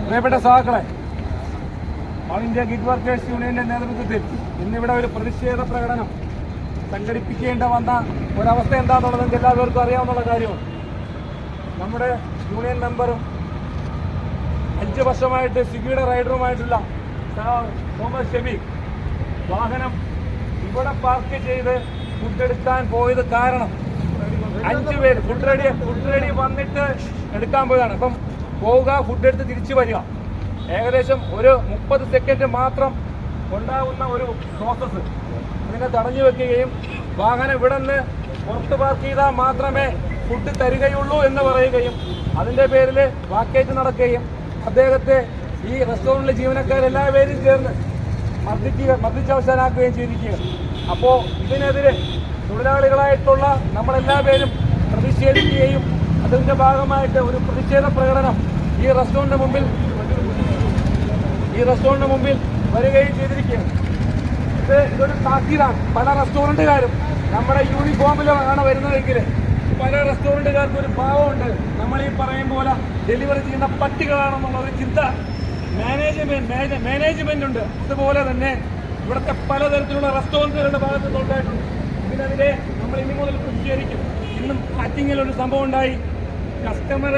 പ്രിയപ്പെട്ട സഹാക്കളെ all India gig workers യൂണിയന്റെ നേതൃത്വത്തിൽ ഇന്നിവിടെ ഒരു പ്രതിഷേധ പ്രകടനം സംഘടിപ്പിക്കേണ്ട വന്ന ഒരവസ്ഥ എന്താണെന്നുള്ളത് നമുക്ക് എല്ലാവർക്കും അറിയാവുന്ന കാര്യമാണ്. നമ്മുടെ യൂണിയൻ മെമ്പറും അഞ്ച് വർഷമായിട്ട് സ്വിഗ്ഗിയുടെ റൈഡറുമായിട്ടുള്ള തോമസ് ഷെബീഖ് വാഹനം ഇവിടെ പാർക്ക് ചെയ്ത് ഫുഡ് എടുക്കാൻ പോയത് കാരണം അഞ്ചു പേര് ഫുഡ് റെഡി ഫുഡ് റെഡി വന്നിട്ട് എടുക്കാൻ പോയതാണ്. അപ്പം പോവുക ഫുഡ് എടുത്ത് തിരിച്ചു വരിക. ഏകദേശം ഒരു മുപ്പത് സെക്കൻഡ് മാത്രം ഉണ്ടാകുന്ന ഒരു പ്രോസസ്സ് അതിനെ തടഞ്ഞു വെക്കുകയും വാഹനം ഇവിടെ നിന്ന് പുറത്ത് പാർക്ക് ചെയ്താൽ മാത്രമേ ഫുഡ് തരികയുള്ളൂ എന്ന് പറയുകയും അതിന്റെ പേരിൽ വാക്കേറ്റ് നടക്കുകയും അദ്ദേഹത്തെ ഈ റെസ്റ്റോറന്റിലെ ജീവനക്കാരെല്ലാവരും ചേർന്ന് മർദ്ദിക്കുക മർദ്ദിച്ചവസാനാക്കുകയും ചെയ്തിരിക്കുകയാണ്. അപ്പോൾ ഇതിനെതിരെ തൊഴിലാളികളായിട്ടുള്ള നമ്മളെല്ലാ പേരും പ്രതിഷേധിക്കുകയും അതിന്റെ ഭാഗമായിട്ട് ഒരു പ്രതിഷേധ പ്രകടനം ഈ റെസ്റ്റോറന്റിന് മുമ്പിൽ ഈ റെസ്റ്റോറന്റിന് മുമ്പിൽ വരികയും ചെയ്തിരിക്കുകയാണ്. ഇത് ഇതൊരു താക്കീതാണ്. പല റെസ്റ്റോറന്റുകാരും നമ്മുടെ യൂണിഫോമിലാണ് വരുന്നതെങ്കിൽ പല റെസ്റ്റോറന്റുകാർക്കും ഒരു ഭാവമുണ്ട്. നമ്മൾ ഈ പറയും പോലെ ഡെലിവറി ചെയ്യുന്ന പട്ടികളാണെന്നുള്ള ഒരു ചിന്ത മാനേജ്മെന്റ് മാനേജ്മെന്റ് ഉണ്ട്. അതുപോലെ തന്നെ ഇവിടുത്തെ പലതരത്തിലുള്ള റെസ്റ്റോറന്റുകളുടെ ഭാഗത്ത് നിന്നുണ്ടായിട്ടുണ്ട് ഇതിനെതിരെ നമ്മൾ ഇനി മുതൽ പ്രതിഷേധിക്കും ഇന്നും ഹാറ്റിങ്ങിൽ ഒരു സംഭവം ഉണ്ടായി. കസ്റ്റമർ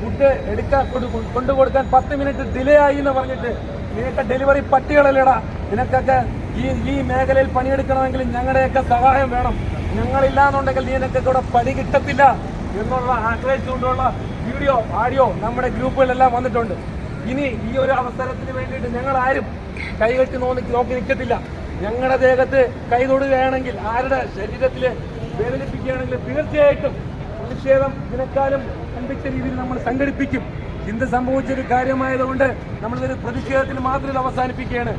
ഫുഡ് എടുക്കാൻ കൊണ്ടു കൊണ്ടുകൊടുക്കാൻ പത്ത് മിനിറ്റ് ഡിലേ ആയി എന്ന് പറഞ്ഞിട്ട് നിനക്ക് ഡെലിവറി പട്ടികളല്ലേടാ. നിനക്കൊക്കെ ഈ ഈ മേഖലയിൽ പണിയെടുക്കണമെങ്കിൽ ഞങ്ങളുടെയൊക്കെ സഹായം വേണം. ഞങ്ങളില്ലാന്നുണ്ടെങ്കിൽ നിനക്കൊക്കെ ഇവിടെ പണി കിട്ടത്തില്ല. എന്നുള്ള ആഗ്രഹിച്ചുകൊണ്ടുള്ള വീഡിയോ ആഡിയോ നമ്മുടെ ഗ്രൂപ്പുകളിലെല്ലാം വന്നിട്ടുണ്ട്. ഇനി ഈ ഒരു അവസരത്തിന് വേണ്ടിയിട്ട് ഞങ്ങൾ ആരും കൈകെട്ടി നോക്കി നോക്കി നിൽക്കത്തില്ല. ഞങ്ങളുടെ ദേഹത്ത് കൈ തൊടുകയാണെങ്കിൽ ആരുടെ ശരീരത്തിൽ വേദനിപ്പിക്കുകയാണെങ്കിൽ തീർച്ചയായിട്ടും പ്രതിഷേധം ഇതിനെക്കാളും കണ്ടിച്ച രീതിയിൽ നമ്മൾ സംഘടിപ്പിക്കും. ഇന്ന് സംഭവിച്ചൊരു കാര്യമായതുകൊണ്ട് നമ്മളിതൊരു പ്രതിഷേധത്തിന് മാത്രം അവസാനിപ്പിക്കുകയാണ്.